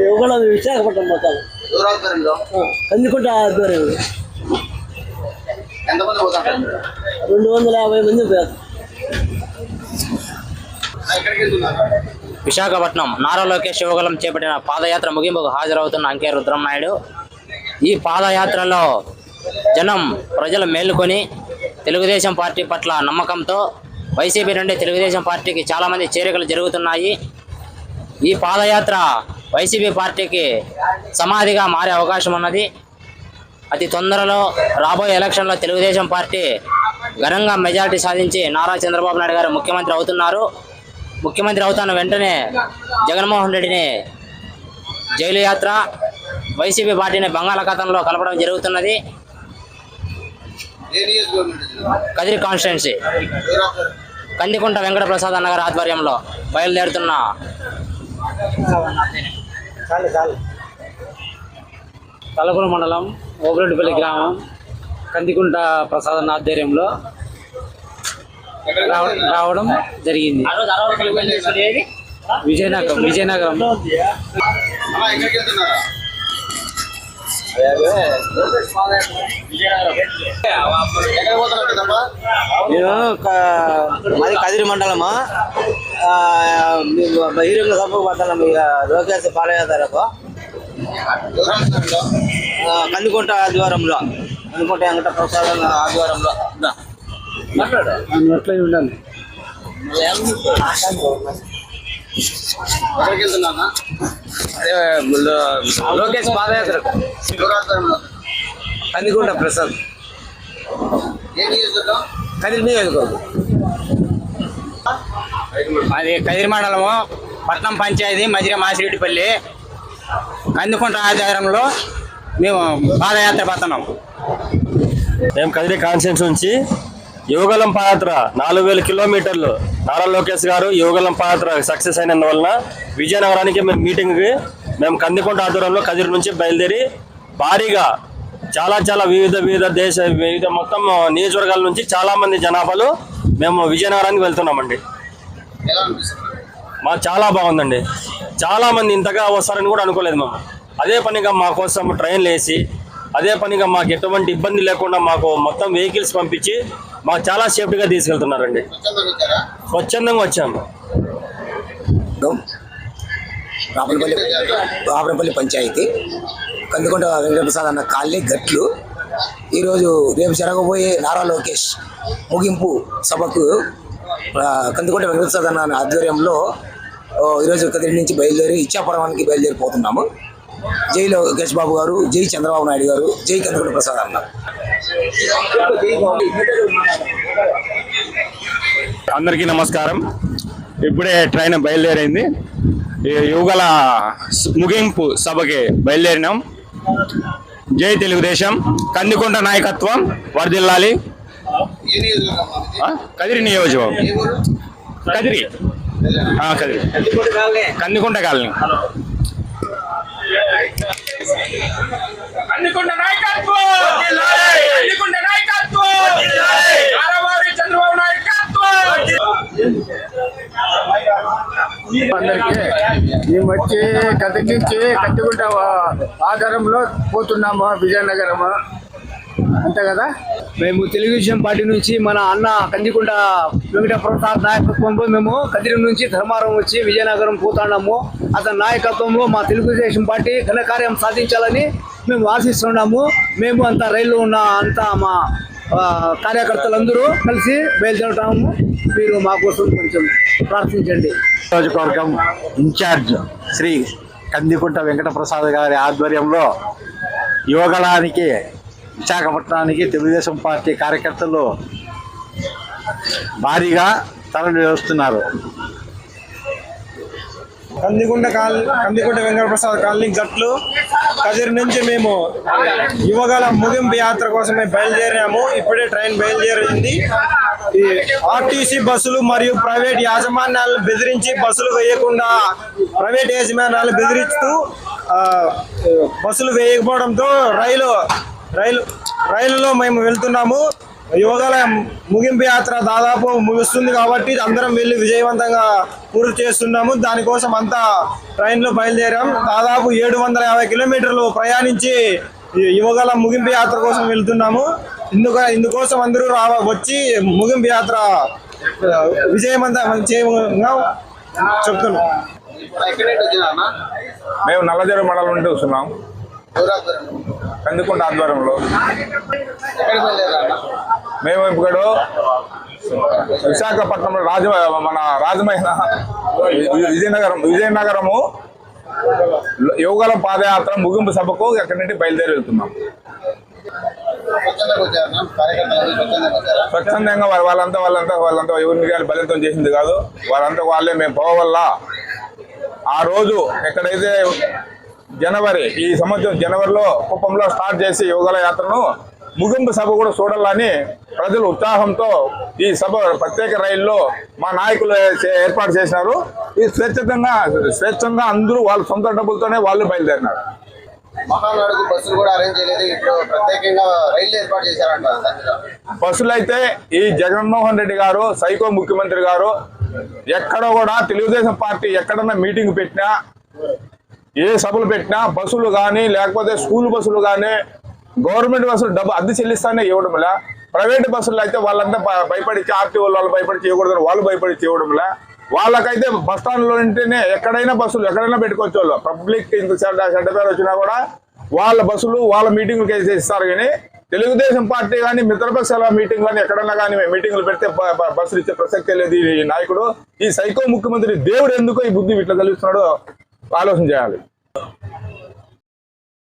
యువగల విశాఖపట్నం పోతాను కందికుంట ఆధ్వర్యం రెండు వందల యాభై మంది విశాఖపట్నం నారా లోకేష్ యువగలం చేపట్టిన పాదయాత్ర ముగింపుకు హాజరవుతున్న అంకే రుద్రమనాయుడు ఈ పాదయాత్రలో జనం ప్రజలు మేలుకొని తెలుగుదేశం పార్టీ పట్ల నమ్మకంతో వైసీపీ నుండి తెలుగుదేశం పార్టీకి చాలామంది చేరికలు జరుగుతున్నాయి. ఈ పాదయాత్ర వైసీపీ పార్టీకి సమాధిగా మారే అవకాశం ఉన్నది. అతి తొందరలో రాబోయే ఎలక్షన్లో తెలుగుదేశం పార్టీ ఘనంగా మెజారిటీ సాధించి నారా చంద్రబాబు నాయుడు గారు ముఖ్యమంత్రి అవుతున్నారు. ముఖ్యమంత్రి అవుతున్న వెంటనే జగన్మోహన్ రెడ్డిని జైలు యాత్ర వైసీపీ పార్టీని బంగాళాఖాతంలో కలపడం జరుగుతున్నది? కదిరి కాన్స్టిట్యున్సీ. కందికుంట వెంకట ప్రసాద్ అన్నగారి ఆధ్వర్యంలో బయలుదేరుతున్న తలపుర మండలం ఓబరెడ్డిపల్లి గ్రామం కందికుంట ప్రసాద్ ఆధ్వర్యంలో? రావడం జరిగింది. విజయనగరం విజయనగరం. నేను మాది కదిరి మండలము బహిరంగ సభకు పోతున్నాం ఇక లోకేష్? ఆ, కందికుంట ఆధ్వర్యంలో కందికుంట వెంకట ప్రసాద్ దా. అట్లే ఉండాలి వెళ్తున్నారా లోకేష్ పాదయాత్ర? కందికుంట ప్రసాద్. ఏ నియోజకవర్గం కదిరి నియోజకవర్గం అది కదిరి మండలము పట్నం పంచాయతీ మధ్య మాసిరెడ్డిపల్లి. కందికుంట ఆధ్వర్యంలో మేము పాదయాత్ర పోతున్నాం మేము కదిరి కాన్స్టిట్యూన్స్ నుంచి యువగలం పాదయాత్ర నాలుగు వేల కిలోమీటర్లు. నారా లోకేష్ గారు యువగలం పాదయాత్ర సక్సెస్ అయినందువలన విజయనగరానికి మేము మీటింగ్కి మేము కందికొండ ఆధ్వర్యంలో కదిరి నుంచి బయలుదేరి భారీగా చాలా చాలా వివిధ వివిధ దేశ వివిధ మొత్తం నియోజకవర్గాల నుంచి చాలా మంది జనాభాలు మేము విజయనగరానికి వెళ్తున్నామండి. మాకు చాలా బాగుందండి. చాలా మంది ఇంతగా వస్తారని కూడా అనుకోలేదు మేము. అదే పనిగా మా కోసం ట్రైన్లు వేసి అదే పనిగా మాకు ఎటువంటి ఇబ్బంది లేకుండా మాకు మొత్తం వెహికల్స్ పంపించి మాకు చాలా సేఫ్టీగా తీసుకెళ్తున్నారండి. స్వచ్ఛందంగా వచ్చాము. రాపనపల్లి రాపనపల్లి పంచాయతీ కందుకొండ వెంకటప్రసాద్ అన్న కాలనీ గట్లు. ఈరోజు రేపు జరగబోయే నారా లోకేష్ ముగింపు సభకు ఆ, కందుకొండ వెంకటప్రసాద్ అన్న ఆధ్వర్యంలో ఈరోజు కదిరి నుంచి బయలుదేరి ఇచ్చాపురానికి బయలుదేరిపోతున్నాము. జై లోకేష్ బాబు గారు జై చంద్రబాబు నాయుడు గారు జై కందుకొండ ప్రసాద్ అన్న. అందరికీ నమస్కారం. ఇప్పుడే ట్రైన్ బయలుదేరింది. ఈ యువగల ముగింపు సభకి బయలుదేరినాం. జై తెలుగుదేశం. కందికొండ నాయకత్వం వర్దిల్లాలి? కదిరి నియోజకవర్గం కదిరి. ఆ, కదిరి. కందికొండ కాలనీ. అన్నికొండ నాయకత్వం! అన్నికొండ నాయకత్వం! నారావారి చంద్రబాబు నాయకత్వం! అందరికీ మేము వచ్చి కదిలించి కట్టుకుంటా ఆధారంలో పోతున్నాము? విజయనగరము? అంతే కదా? మేము తెలుగుదేశం పార్టీ నుంచి మన అన్న కందికుంట వెంకట ప్రసాద్ నాయకత్వంలో మేము కదిరి నుంచి ధర్మారం వచ్చి విజయనగరం పోతున్నాము. అతని నాయకత్వంలో మా తెలుగుదేశం పార్టీ ఘనకార్యం సాధించాలని మేము ఆశిస్తున్నాము. మేము అంత రైల్లో ఉన్న అంతా మా కార్యకర్తలందరూ కలిసి బయలుదేరటాము మీరు మా కోసం కొంచెం ప్రార్థించండి. నియోజకవర్గం ఇన్ఛార్జ్ శ్రీ కందికుంట వెంకటప్రసాద్ గారి ఆధ్వర్యంలో యువగళానికి విశాఖపట్నానికి తెలుగుదేశం పార్టీ కార్యకర్తలు భారీగా తరలి వస్తున్నారు. కందికుంట కాల్ కందిగుండ వెంకటప్రసాద్ కాలనీ గట్లు కదిరి నుంచి మేము యువగల ముగింపు యాత్ర కోసమే బయలుదేరాము. ఇప్పుడే ట్రైన్ బయలుదేరింది. ఆర్టీసీ బస్సులు మరియు ప్రైవేట్ యాజమాన్యాలను బెదిరించి బస్సులు వేయకుండా ప్రైవేట్ యాజమాన్యాలు బెదిరిస్తూ బస్సులు వేయకపోవడంతో రైలు రైలు రైలులో మేము వెళ్తున్నాము. యువగల ముగింపు యాత్ర దాదాపు ముగుస్తుంది కాబట్టి అందరం వెళ్ళి విజయవంతంగా పూర్తి చేస్తున్నాము. దానికోసం అంతా ట్రైన్లో బయలుదేరాం. దాదాపు ఏడు వందల యాభై కిలోమీటర్లు ప్రయాణించి యువగల ముగింపు యాత్ర కోసం వెళ్తున్నాము. ఇందుక ఇందుకోసం అందరూ రావ వచ్చి ముగింపు యాత్ర విజయవంతం చేయగా చెప్తున్నాం. మేము నల్లజర మండలం నుండి వస్తున్నాం. కందికుంట ఆధ్వర్యంలో. మేము ఇప్పుడు విశాఖపట్నంలో రాజ మన రాజమైన వి- విజయనగరం విజయనగరము యువగలం పాదయాత్ర ముగింపు సభకు ఎక్కడి నుండి బయలుదేరి వెళ్తున్నాం. స్వచ్ఛందంగా వాళ్ళంతా వాళ్ళంతా వాళ్ళంతా ఎవరిని కానీ బలితం చేసింది కాదు. వాళ్ళంతా వాళ్ళే మేము పోవల్ల. ఆ రోజు ఎక్కడైతే జనవరి ఈ సంవత్సరం జనవరిలో కుప్పంలో స్టార్ట్ చేసి యువగల యాత్రను ముగింపు సభ కూడా చూడాలని ప్రజలు ఉత్సాహంతో ఈ సభ ప్రత్యేక రైల్లో మా నాయకులు ఏర్పాటు చేసినారు. ఈ స్వేచ్ఛంగా స్వేచ్ఛంగా అందరూ వాళ్ళ సొంత డబ్బులతోనే వాళ్ళు బయలుదేరినారు. మహానాడుకు బస్సులు కూడా అరేంజ్ చేయలేదు. ఇప్పుడు ప్రత్యేకంగా రైళ్ళు ఏర్పాటు చేశారంట దాని మీద. బస్సులైతే ఈ జగన్మోహన్ రెడ్డి గారు సైకో ముఖ్యమంత్రి గారు ఎక్కడ కూడా తెలుగుదేశం పార్టీ ఎక్కడన్నా మీటింగ్ పెట్టినా ఏ సభలు పెట్టినా బస్సులు కానీ లేకపోతే స్కూల్ బస్సులు కానీ గవర్నమెంట్ బస్సులు డబ్బు అద్దె చెల్లిస్తానే ఇవ్వడంలా ప్రైవేట్ బస్సులు అయితే వాళ్ళంతా భయపడిచ్చి ఆర్టీఓ వాళ్ళు భయపడిచ్చి ఇవ్వకూడదు వాళ్ళు భయపడిచ్చి ఇవ్వడంలా వాళ్ళకైతే బస్ స్టాండ్లో ఉంటేనే ఎక్కడైనా బస్సులు ఎక్కడైనా పెట్టుకోవచ్చు వాళ్ళు. పబ్లిక్ ఇంత చెడ్డ చెడ్డ పేరు వచ్చినా కూడా వాళ్ళ బస్సులు వాళ్ళ మీటింగ్లు ఇస్తారు కానీ తెలుగుదేశం పార్టీ కానీ మిత్రపక్షాల మీటింగ్ కానీ ఎక్కడన్నా కానీ మీటింగ్లు పెడితే బస్సులు ఇచ్చే ప్రసక్తే లేదు ఈ నాయకుడు. ఈ సైకో ముఖ్యమంత్రి దేవుడు ఎందుకో ఈ బుద్ధి ఇట్లా కలిగిస్తున్నాడో ఆలోచన చేయాలి